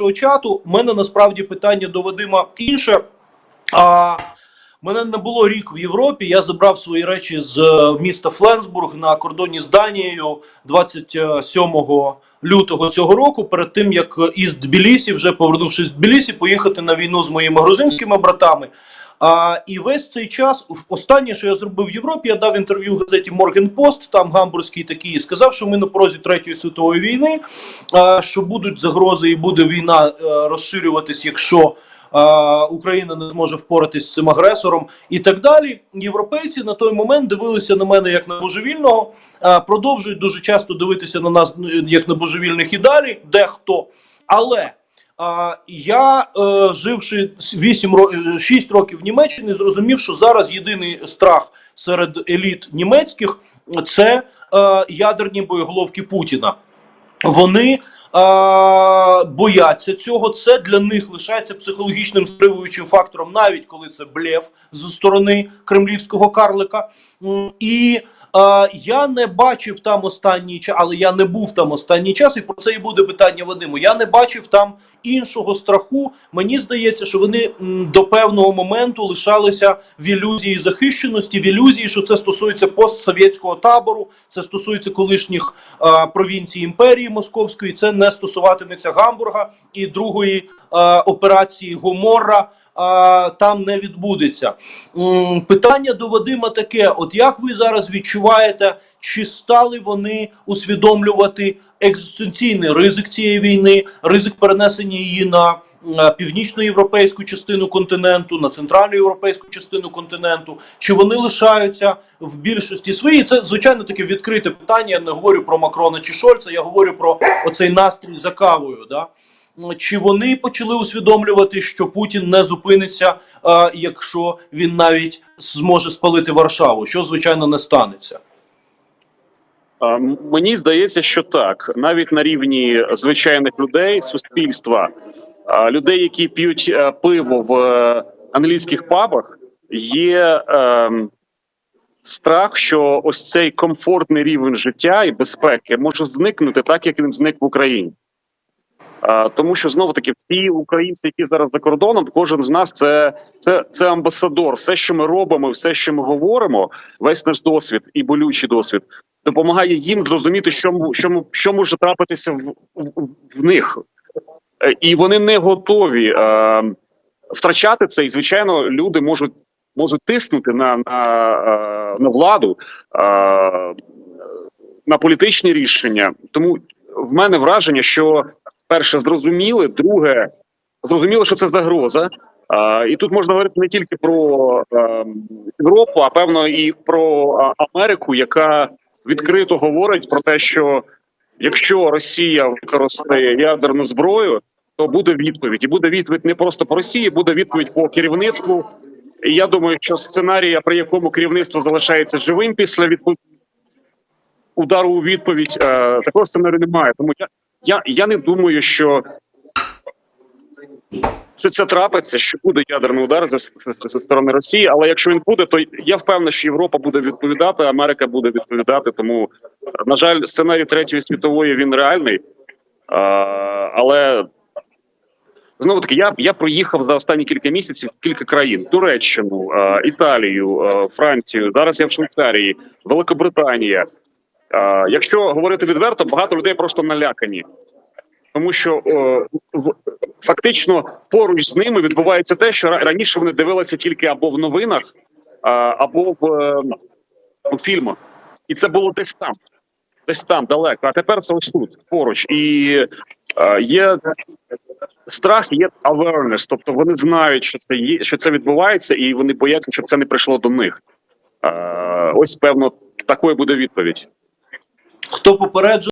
нашого чату. У мене насправді питання до Вадима інше. А, мене не було рік в Європі. Я забрав свої речі з е, міста Фленсбург на кордоні з Данією 27 лютого цього року, перед тим як із Тбілісі, вже повернувшись з Тбілісі, поїхати на війну з моїми грузинськими братами. А, і весь цей час, останнє, що я зробив в Європі, я дав інтерв'ю газеті Post, там гамбурзький такий, сказав, що ми на порозі Третьої світової війни, а, що будуть загрози і буде війна е, розширюватись, якщо а, Україна не зможе впоратись з цим агресором і так далі. Європейці на той момент дивилися на мене як на божевільного, а, продовжують дуже часто дивитися на нас як на божевільних і далі, дехто. Але я, е, живши 8 ро- е, 6 років в Німеччині, зрозумів, що зараз єдиний страх серед еліт німецьких це е, ядерні боєголовки Путіна. Вони бояться цього. Це для них лишається психологічним стримуючим фактором, навіть коли це блеф зі сторони кремлівського карлика. І я не бачив там останній час, але я не був там останній час, і про це і буде питання Вадиму. Я не бачив там іншого страху. Мені здається, що вони до певного моменту лишалися в ілюзії захищеності, в ілюзії, що це стосується постсовєтського табору, це стосується колишніх е, провінцій імперії Московської. Це не стосуватиметься Гамбурга і другої е, операції Гоморра. А, там не відбудеться. М, Питання до Вадима таке: от як ви зараз відчуваєте, чи стали вони усвідомлювати екзистенційний ризик цієї війни, ризик перенесення її на північноєвропейську частину континенту, на центральноєвропейську частину континенту, чи вони лишаються в більшості своїй? Це звичайно таке відкрите питання. Я не говорю про Макрона чи Шольца, я говорю про оцей настрій за кавою. Да? Чи вони почали усвідомлювати, що Путін не зупиниться, е, якщо він навіть зможе спалити Варшаву, що звичайно не станеться? Мені здається, що так, навіть на рівні звичайних людей, суспільства, людей, які п'ють е, пиво в е, англійських пабах, є ем, страх, що ось цей комфортний рівень життя і безпеки може зникнути так, як він зник в Україні. Тому що знову таки всі українці, які зараз за кордоном, кожен з нас це, це, це амбасадор. Все, що ми робимо, все, що ми говоримо, весь наш досвід і болючий досвід допомагає їм зрозуміти, що, що, що може трапитися в, в, в них. Е, І вони не готові е, втрачати це. І, звичайно, люди можуть, можуть тиснути на, на, е, на владу, е, на політичні рішення. Тому в мене враження, що перше зрозуміли, друге, зрозуміло, що це загроза. І тут можна говорити не тільки про Європу, а певно і про Америку, яка відкрито говорить про те, що якщо Росія використає ядерну зброю, то буде відповідь, і буде відповідь не просто по Росії, буде відповідь по керівництву. І я думаю, що сценарія, при якому керівництво залишається живим після відпо- удару у відповідь, е, такого сценарію немає. Тому я, я, я не думаю, що. Що це трапиться, що буде ядерний удар зі, сторони Росії, але якщо він буде, то я впевнений, що Європа буде відповідати, Америка буде відповідати. Тому, на жаль, сценарій третьої світової він реальний. А, але знову таки, я, я проїхав за останні кілька місяців кілька країн: Туреччину, а, Італію, а, Францію. Зараз я в Швейцарії, Великобританія. Якщо говорити відверто, багато людей просто налякані. Тому що фактично поруч з ними відбувається те, що раніше вони дивилися тільки або в новинах, або в, е, фільмах, і це було десь там, десь там далеко. А тепер це ось тут поруч. І е, є страх, є awareness, тобто вони знають, що це є, що це відбувається, і вони бояться, щоб це не прийшло до них. Е, ось певно такою буде відповідь. Хто попереджує?